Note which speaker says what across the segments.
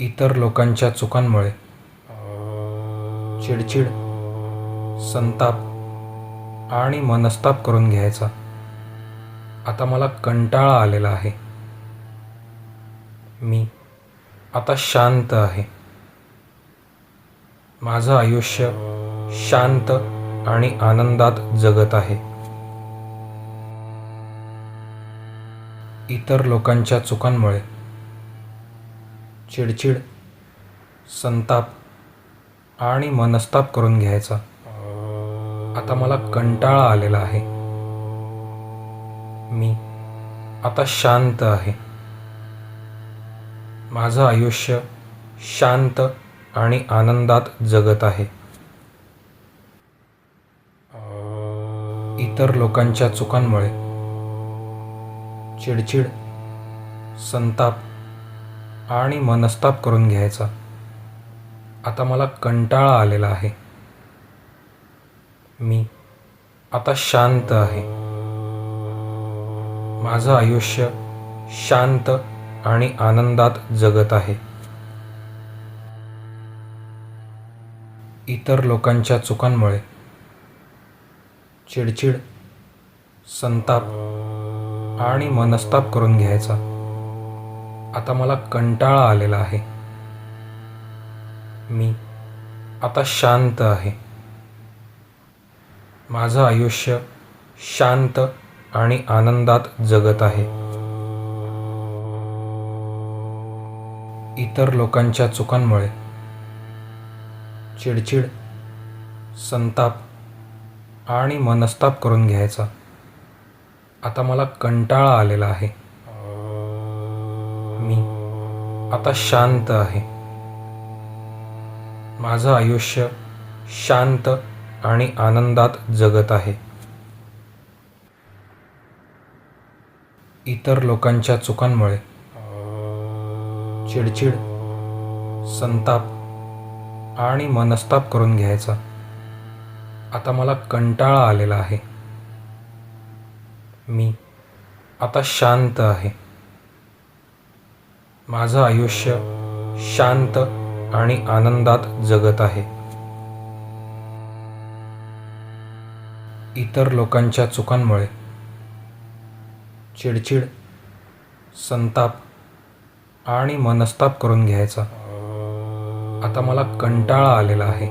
Speaker 1: इतर लोकांच्या चुकांमुळे. चिडचिड संताप आणि मनस्ताप करून घ्यायचा. आता मला कंटाळा आलेला आहे. मी आता शांत आहे. माझं आयुष्य शांत आणि आनंदात जगत आहे. इतर लोकांच्या चुकांमुळे चिडचिड संताप आणि मनस्ताप करून घ्यायचा. आता मला कंटाळा आलेला आहे. मी आता शांत आहे. माझं आयुष्य शांत आणि आनंदात जगत आहे. इतर लोकांच्या चुकांमुळे चिडचिड संताप आणि मनस्ताप करून घ्यायचा. आता मला कंटाळा आलेला आहे. मी आता शांत आहे. माझं आयुष्य शांत आणि आनंदात जगत आहे. इतर लोकांच्या चुकांमुळे चिडचिड संताप आणि मनस्ताप करून घ्यायचा. आता मला कंटाळा आलेला आहे. मी आता शांत आहे. माझं आयुष्य शांत आणि आनंदात जगत आहे. इतर लोकांच्या चुकांमुळे चिडचिड संताप आणि मनस्ताप करून घ्यायचा. आता मला कंटाळा आलेला आहे. आता शांत आहे. माझं आयुष्य शांत आणि आनंदात जगत आहे. इतर लोकांच्या चुकांमुळे चिडचिड संताप आणि मनस्ताप करून घ्यायचा. आता मला कंटाळा आलेला आहे. मी आता शांत आहे. माझं आयुष्य शांत आणि आनंदात जगत आहे. इतर लोकांच्या चुकांमुळे चिडचिड संताप आणि मनस्ताप करून घ्यायचा. आता मला कंटाळा आलेला आहे.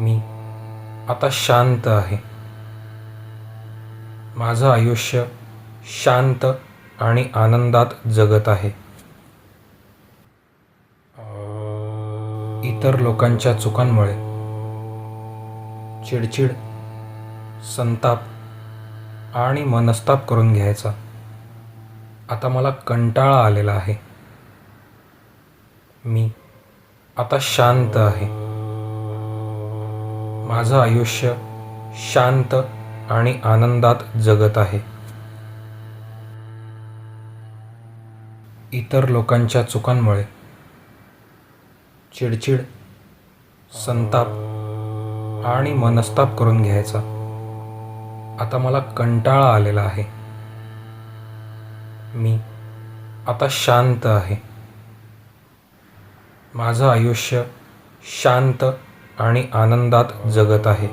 Speaker 1: मी आता शांत आहे. माझं आयुष्य शांत आणि आनंदात जगत आहे. इतर लोकांच्या चुकांमुळे चिडचिड संताप आणि मनस्ताप करून घ्यायचा. आता मला कंटाळा आलेला आहे. मी आता शांत आहे. माझं आयुष्य शांत आणि आनंदात जगत आहे. इतर लोकांच्या चुकांमुळे चिडचिड संताप आणि मनस्ताप करून घ्यायचा. आता मला कंटाळा आलेला आहे. मी आता शांत आहे. माझं आयुष्य शांत आणि आनंदात जगत आहे.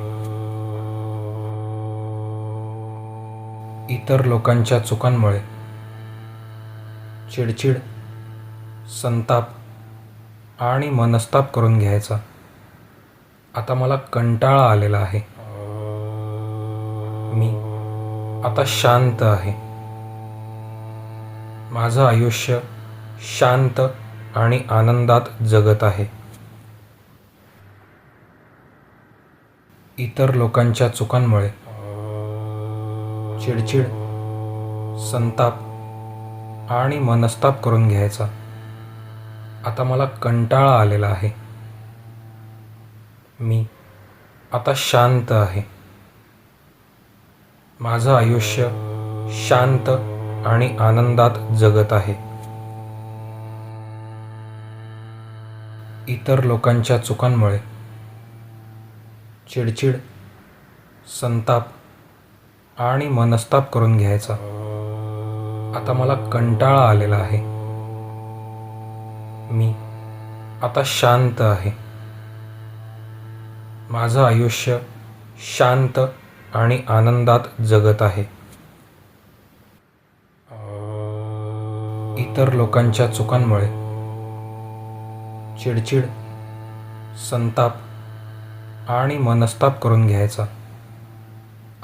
Speaker 1: इतर लोकांच्या चुकांमुळे चिडचिड संताप आणि मनस्ताप करून घ्यायचा. आता मला कंटाळा आलेला आहे. मी आता शांत आहे. माझं आयुष्य शांत आणि आनंदात जगत आहे. इतर लोकांच्या चुकांमुळे चिडचिड संताप आणि मनस्ताप करून घ्यायचा. आता मला कंटाळा आलेला आहे. मी आता शांत आहे. माझं आयुष्य शांत आणि आनंदात जगत आहे. इतर लोकांच्या चुकांमुळे चिडचिड संताप आणि मनस्ताप करून घ्यायचा. आता मला कंटाळा आलेला आहे. मी आता शांत आहे. माझं आयुष्य शांत आणि आनंदात जगत आहे. इतर लोकांच्या चुकांमुळे चिडचिड संताप आणि मनस्ताप करून घ्यायचा.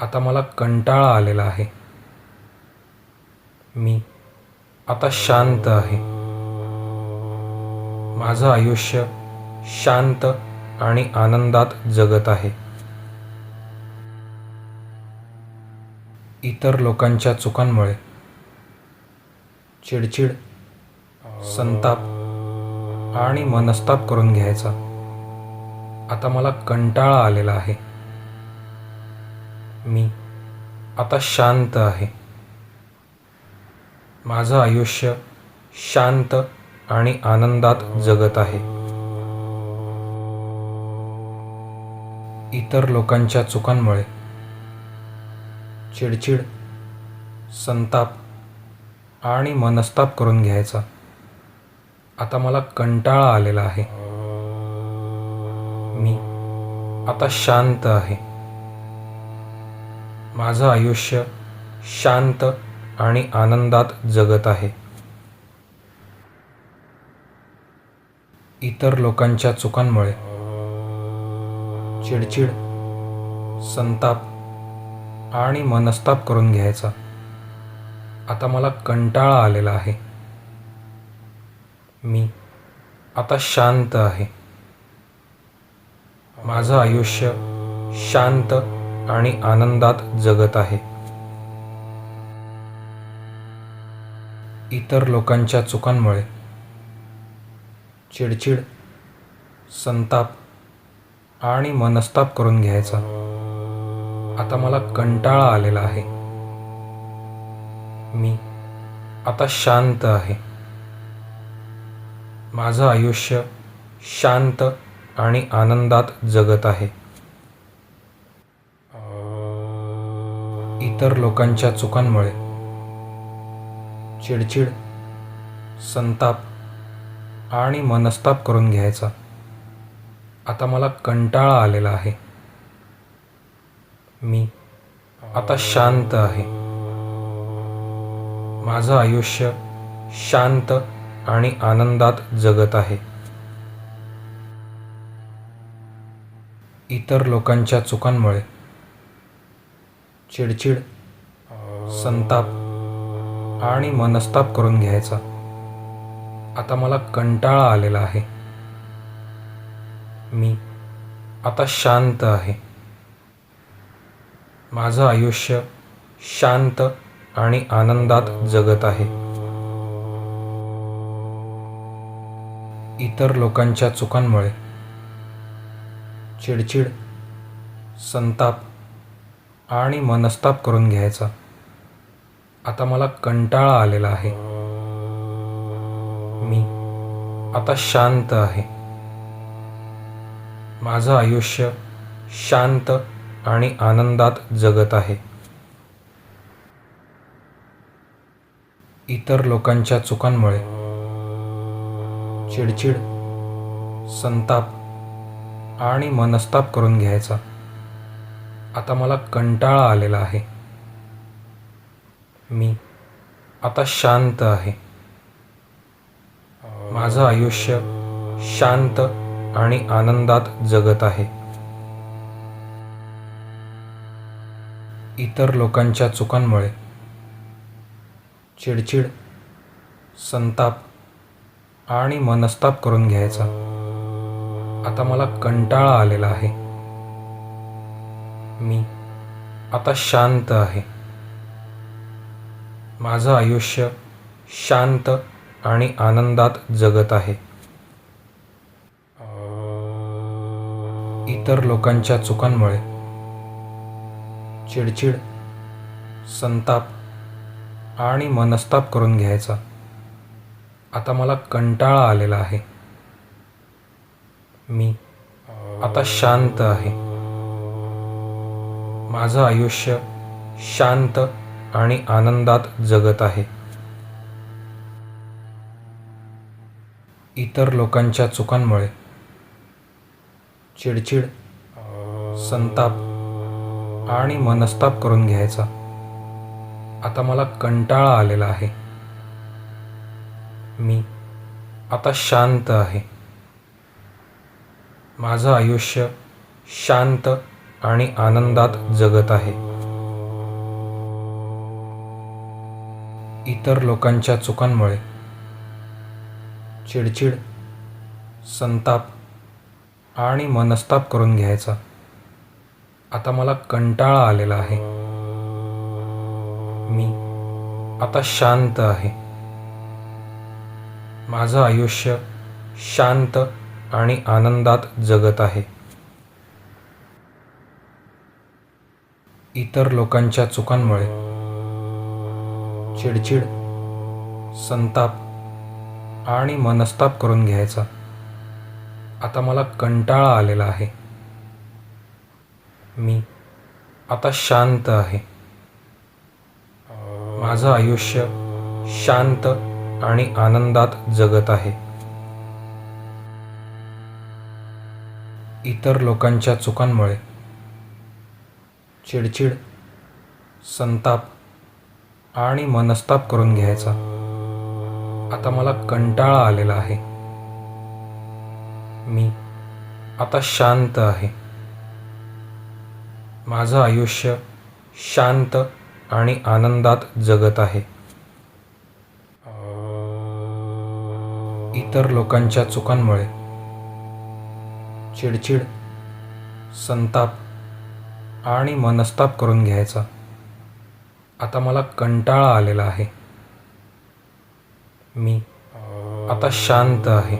Speaker 1: आता मला कंटाळा आलेला आहे. मी. आता शांत आहे. माझं आयुष्य शांत आणि आनंदात जगत आहे. इतर लोकांच्या चुकांमुळे चिडचिड संताप आणि मनस्ताप करून घ्यायचा. आता मला कंटाळा आलेला आहे. मी आता शांत आहे. माझं आयुष्य शांत आणि आनंदात जगत आहे. इतर लोकांच्या चुकांमुळे चिडचिड संताप आणि मनस्ताप करून घ्यायचा. आता मला कंटाळा आलेला आहे. मी आता शांत आहे. माझं आयुष्य शांत आणि आनंदात जगत आहे. इतर लोकांच्या चुकांमुळे चिडचिड संताप आणि मनस्ताप करून घ्यायचा. आता मला कंटाळा आलेला आहे. मी आता शांत आहे. माझं आयुष्य शांत आणि आनंदात जगत आहे. इतर लोकांच्या चुकांमुळे. चिडचिड संताप आणि मनस्ताप करून घ्यायचा. आता मला कंटाळा आलेला आहे. मी आता शांत आहे. माझं आयुष्य शांत आणि आनंदात जगत आहे. इतर लोकांच्या चुकांमुळे. चिडचिड संताप आणि मनस्ताप करून घ्यायचा. आता मला कंटाळा आलेला आहे. मी आता शांत आहे. माझं आयुष्य शांत आणि आनंदात जगत आहे. इतर लोकांच्या चुकांमुळे चिडचिड संताप आणि मनस्ताप करून घ्यायचा. आता मला कंटाळा आलेला आहे. मी आता शांत आहे. माझं आयुष्य शांत आणि आनंदात जगत आहे. इतर लोकांच्या चुकांमुळे चिडचिड संताप आणि मनस्ताप करून घ्यायचा. आता मला कंटाळा आलेला आहे. मी आता शांत आहे. माझं आयुष्य शांत आणि आनंदात जगत आहे. इतर लोकांच्या चुकांमुळे चिडचिड संताप आणि मनस्ताप करून घ्यायचा. आता मला कंटाळा आलेला आहे. मी. आता शांत आहे. माझं आयुष्य शांत आणि आनंदात जगत आहे. इतर लोकांच्या चुकांमुळे. चिडचिड संताप आणि मनस्ताप करून घ्यायचा. आता मला कंटाळा आलेला आहे. मी आता शांत आहे. माझं आयुष्य शांत आणि आनंदात जगत आहे. इतर लोकांच्या चुकांमुळे चिडचिड संताप आणि मनस्ताप करून घ्यायचा आता मला कंटाळा आलेला आहे. मी आता शांत आहे. माझं आयुष्य शांत आणि आनंदात जगत आहे. इतर लोकांच्या चुकांमुळे चिडचिड संताप आणि मनस्ताप करून घ्यायचा. आता मला कंटाळा आलेला आहे. मी आता शांत आहे. माझं आयुष्य शांत आणि आनंदात जगत आहे. इतर लोकांच्या चुकांमुळे. चिडचिड संताप आणि मनस्ताप करून घ्यायचा. आता मला कंटाळा आलेला आहे. मी आता शांत आहे. माझं आयुष्य शांत आणि आनंदात जगत आहे. इतर लोकांच्या चुकांमुळे. चिडचिड संताप आणि मनस्ताप करून घ्यायचा. आता मला कंटाळा आलेला आहे. मी आता शांत आहे. माझं आयुष्य शांत आणि आनंदात जगत आहे. इतर लोकांच्या चुकांमुळे चिडचिड संताप आणि मनस्ताप करून घ्यायचा. आता मला कंटाळा आलेला आहे. मी आता शांत आहे. माझं आयुष्य शांत आणि आनंदात जगत आहे. इतर लोकांच्या चुकांमुळे चिडचिड संताप आणि मनस्ताप करून घ्यायचा. आता मला कंटाळा आलेला आहे. मी आता शांत आहे.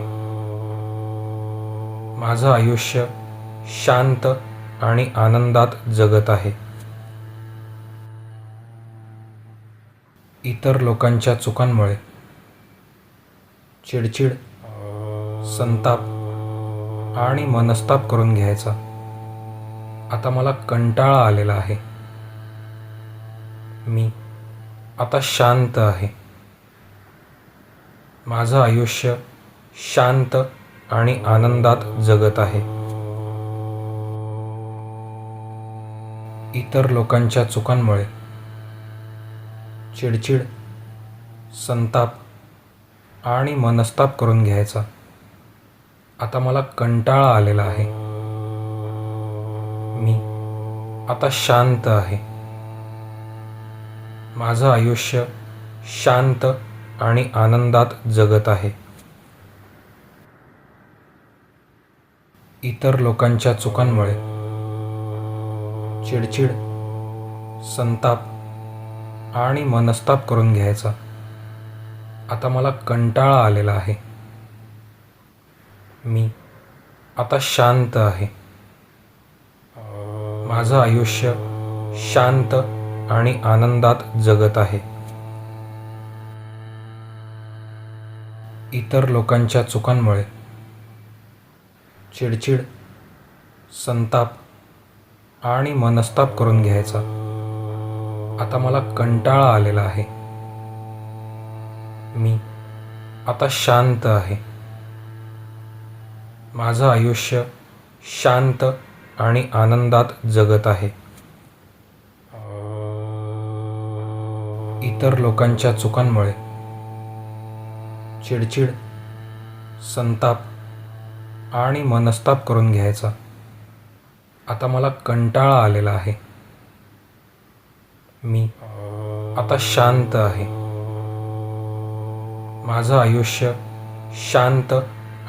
Speaker 1: माझं आयुष्य शांत आणि आनंदात जगत आहे. इतर लोकांच्या चुकांमुळे चिडचिड संताप आणि मनस्ताप करून घ्यायचा. आता मला कंटाळा आलेला आहे. मी आता शांत आहे. माझं आयुष्य शांत आणि आनंदात जगत आहे. इतर लोकांच्या चुकांमुळे चिडचिड संताप आणि मनस्ताप करून घ्यायचा. आता मला कंटाळा आलेला आहे. मी आता शांत आहे. माझं आयुष्य शांत आणि आनंदात जगत आहे. इतर लोकांच्या चुकांमुळे चिडचिड संताप आणि मनस्ताप करून घ्यायचा. आता मला कंटाळा आलेला आहे. मी आता शांत आहे. माझं आयुष्य शांत आणि आनंदात जगत आहे. इतर लोकांच्या चुकांमुळे चिडचिड संताप आणि मनस्ताप करून घ्यायचा. आता मला कंटाळा आलेला आहे. मी आता शांत आहे. माझं आयुष्य शांत आणि आनंदात जगत आहे. इतर लोकांच्या चुकांमुळे. चिडचिड संताप आणि मनस्ताप करून घ्यायचा. आता मला कंटाळा आलेला आहे. मी आता शांत आहे. माझं आयुष्य शांत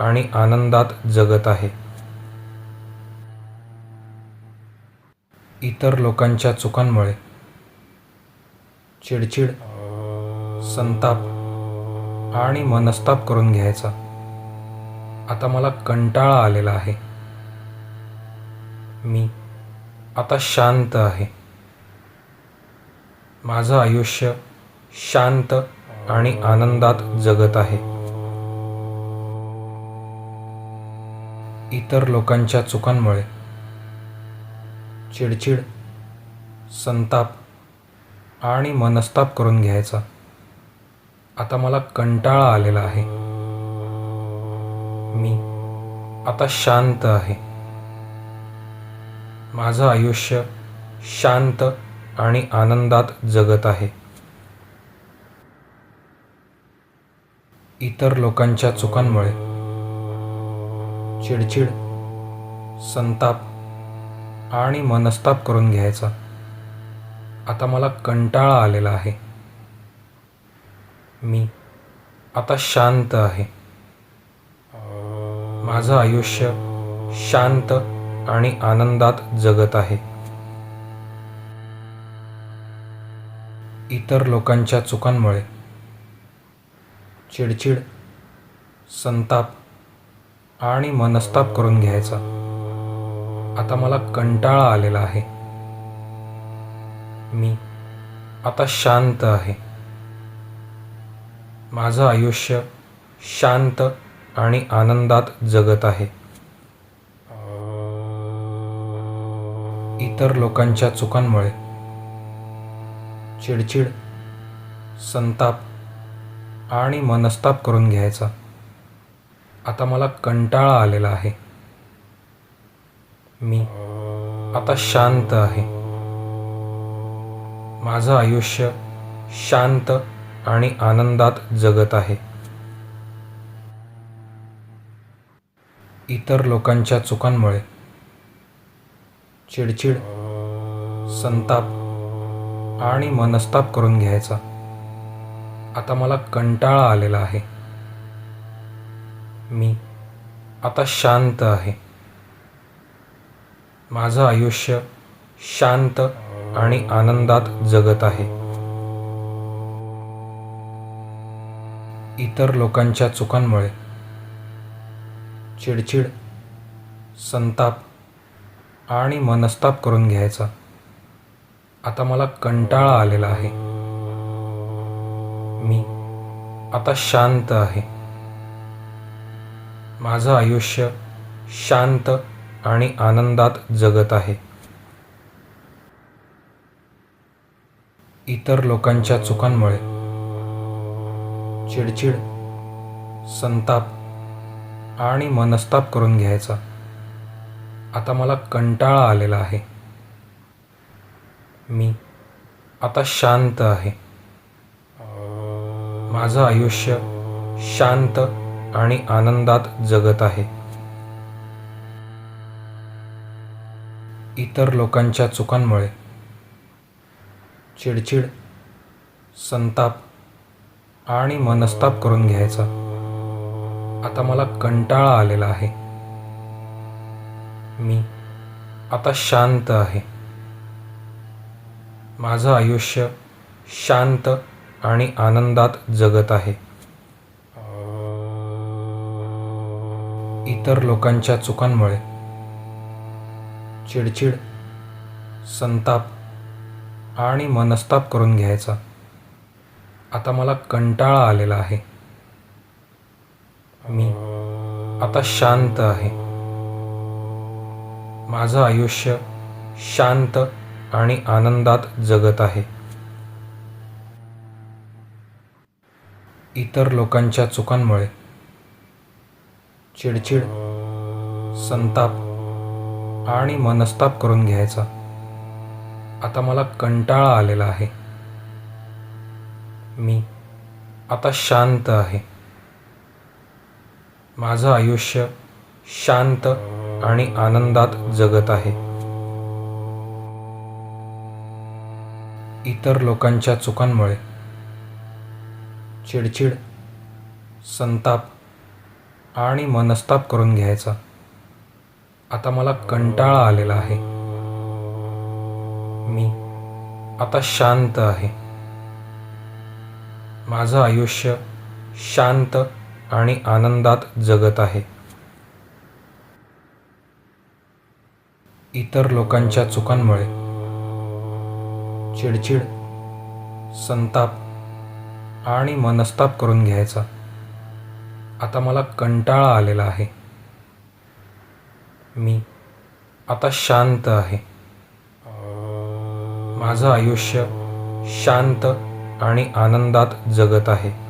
Speaker 1: आणि आनंदात जगत आहे. इतर लोकांच्या चुकांमुळे. चिडचिड संताप आणि मनस्ताप करून घ्यायचा. आता मला कंटाळा आलेला आहे. मी आता शांत आहे. माझं आयुष्य शांत आणि आनंदात जगत आहे. इतर लोकांच्या चुकांमुळे चिडचिड संताप आणि मनस्ताप करून घ्यायचा. आता मला कंटाळा आलेला आहे. मी आता शांत आहे. माझं आयुष्य शांत आणि आनंदात जगत आहे. इतर लोकांच्या चुकांमुळे चिडचिड संताप आणि मनस्ताप करून घ्यायचा. आता मला कंटाळा आलेला आहे. मी आता शांत आहे. माझं आयुष्य शांत आणि आनंदात जगत आहे. इतर लोकांच्या चुकांमुळे चिडचिड संताप आणि मनस्ताप करून घ्यायचा. आता मला कंटाळा आलेला आहे. मी आता शांत आहे. माझं आयुष्य शांत आणि आनंदात जगत आहे. इतर लोकांच्या चुकांमुळे चिडचिड संताप आणि मनस्ताप करून घ्यायचा. आता मला कंटाळा आलेला आहे. मी आता शांत आहे. माझं आयुष्य शांत आणि आनंदात जगत आहे. इतर लोकांच्या चुकांमुळे चिडचिड संताप आणि मनस्ताप करून घ्यायचा. आता मला कंटाळा आलेला आहे. मी आता शांत आहे. माझं आयुष्य शांत आणि आनंदात जगत आहे. इतर लोकांच्या चुकांमुळे चिडचिड संताप आणि मनस्ताप करून घ्यायचा. आता मला कंटाळा आलेला आहे. मी आता शांत आहे. माझं आयुष्य शांत आणि आनंदात जगत आहे. इतर लोकांच्या चुकांमुळे. चिडचिड संताप आणि मनस्ताप करून घ्यायचा. आता मला कंटाळा आलेला आहे. मी आता शांत आहे. माझं आयुष्य शांत आणि आनंदात जगत आहे. इतर लोकांच्या चुकांमुळे चिडचिड संताप आणि मनस्ताप करून घ्यायचा. आता मला कंटाळा आलेला आहे. मी आता शांत आहे. माझं आयुष्य शांत आणि आनंदात जगत आहे. इतर लोकांच्या चुकांमुळे चिडचिड संताप आणि मनस्ताप करून घ्यायचा. आता मला कंटाळा आलेला आहे. मी आता शांत आहे. माझं आयुष्य शांत आणि आनंदात जगत आहे. इतर लोकांच्या चुकांमुळे चिडचिड संताप आणि मनस्ताप करून घ्यायचा. आता मला कंटाळा आलेला आहे. मी आता शांत आहे. माझं आयुष्य शांत आणि आनंदात जगत आहे. इतर लोकांच्या चुकांमुळे चिडचिड संताप आणि मनस्ताप करून घ्यायचा. आता मला कंटाळा आलेला आहे. मी आता शांत आहे. माझं आयुष्य शांत आणि आनंदात जगत आहे. इतर लोकांच्या चुकांमुळे चिडचिड संताप आणि मनस्ताप करून घ्यायचा आता मला कंटाळा आलेला आहे. मी आता शांत आहे. माझं आयुष्य शांत आणि आनंदात जगत आहे.